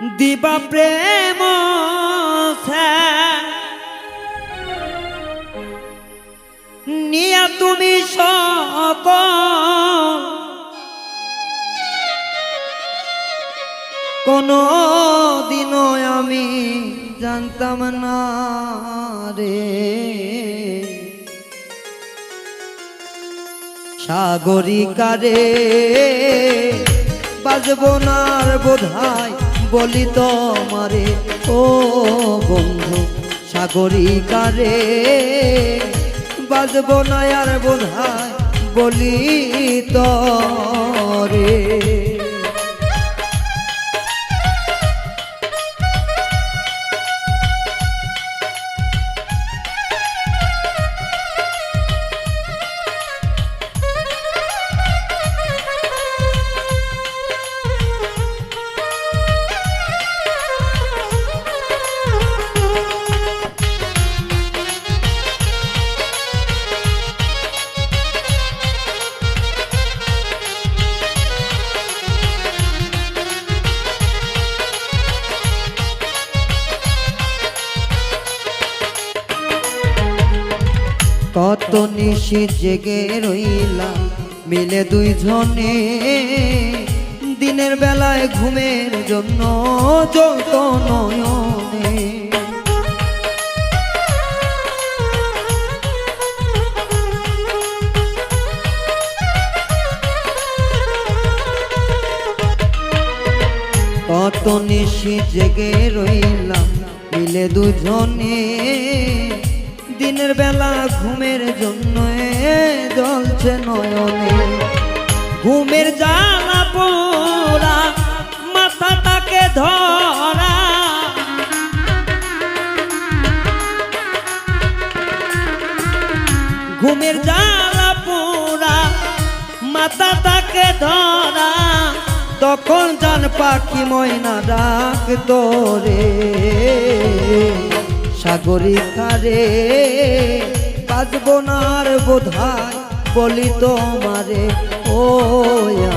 দিবা প্রেম নিয়া তুমি সকল কোনো দিনও আমি জানতাম না রে। সাগরিকারে বাজবো না বোধাই বলি তোমারে ও বন্ধু সাগরিকারে। বাজব না আর বোধায় বলি তরে। কত নিশি জেগে রইলাম মিলে দুই জনে দিনের বেলায় ঘুমের জন্য যত নয়নে। কত নিশি জেগে রইলাম, মিলে দুজনে দিনের বেলা ঘুমের জন্য জ্বলছে নয়নে। ঘুমের জ্বালা পোড়া, মাথাটাকে ধরা। ঘুমের জ্বালা পোড়া, মাথাটাকে ধরা। তখন জান পাখি ময়না ডাক তোরে। সাগরিকারে আর বোধায় বলি তোমারে, ও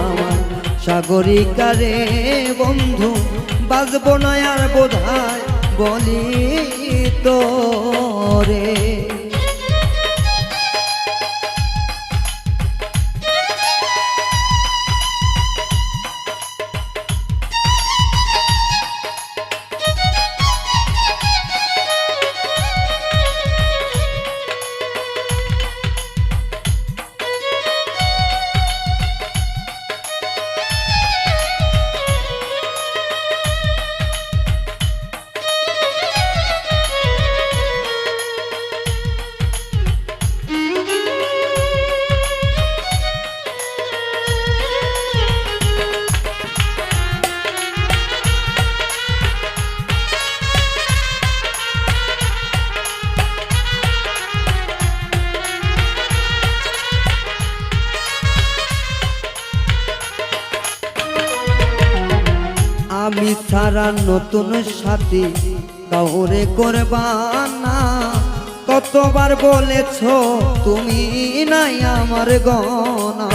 আমার সাগরিকারে বন্ধু, বাজবো না আর বোধায় বলি তোরে। আমি ছাড়া নতুন সাথী কাউরে করবানা। কতবার বলেছ তুমি নাই আমার গনা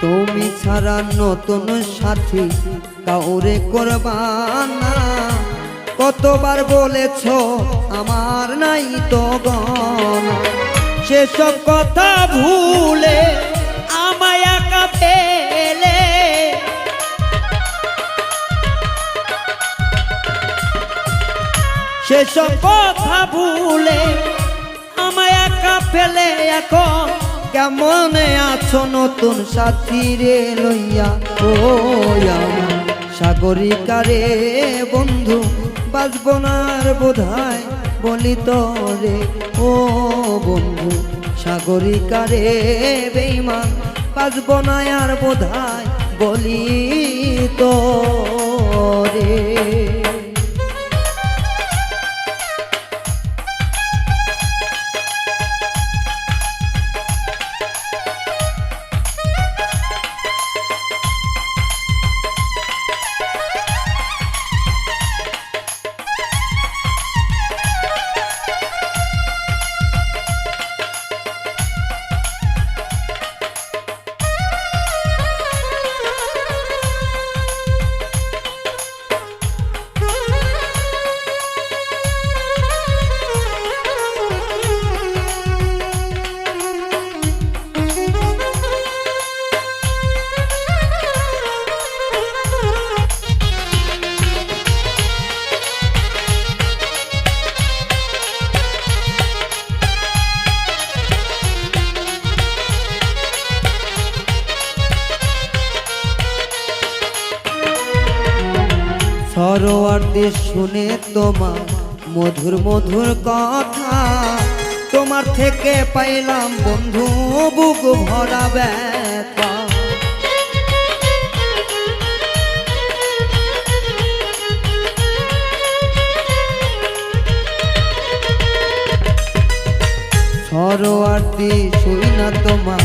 তুমি ছাড়া নতুন সাথী কাউরে করবানা। কতবার বলেছ, আমার নাই তো গনা সেসব কথা ভুলে সেসব কথা ভুলে আমায় একা ফেলে এখন। কেমন আছো নতুন সাথী রে লইয়া? ও সাগরিকারে বন্ধু বাজবো নার বোধায় বলি তরে ও বন্ধু সাগরিকারে বেইমান বাঁচব আর বোধায় বলি তোরে আদি শুনে তোমার মধুর মধুর কথা। তোমার থেকে পাইলাম বন্ধু বুক ভরা ব্যথা। সরোয়ার্দি শুই না তোমার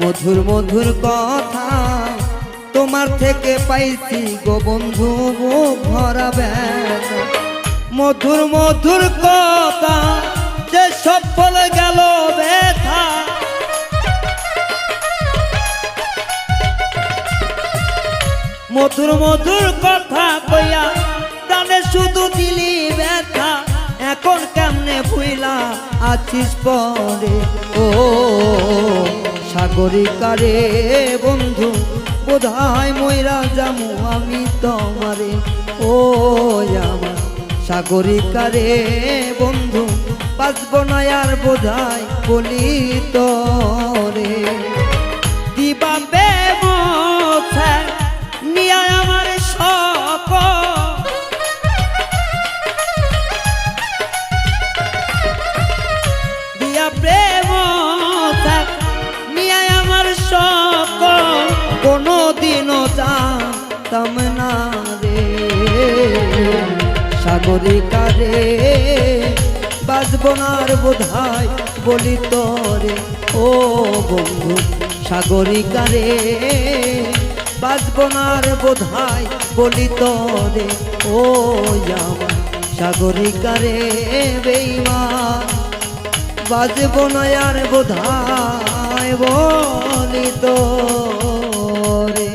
মধুর মধুর কথা। তোমার থেকে পাইছি গো বন্ধু ভরা ব্যথা মধুর মধুর কথা, যে সফল গেল ব্যথা। মধুর মধুর কথা কইয়া প্রাণে শুধু দিলি ব্যথা। এখন কেমনে ভুইলা আছিস পরে? ও সাগরিকারে বন্ধু বোধহয় ময়রা জামু আমি তোমারে। ও আমার সাগরিকারে বন্ধু, বাঁচব না আর বোধহয় বলি তরে জানতাম না রে সাগরিকা রে বাজব না আর বোধায় বলি তোরে ও বন্ধু সাগরিকা রে বাজব না আর বোধায় বলি তোরে ও আমার সাগরিকা রে বেইমা বাজব বোধায় বলি তোরে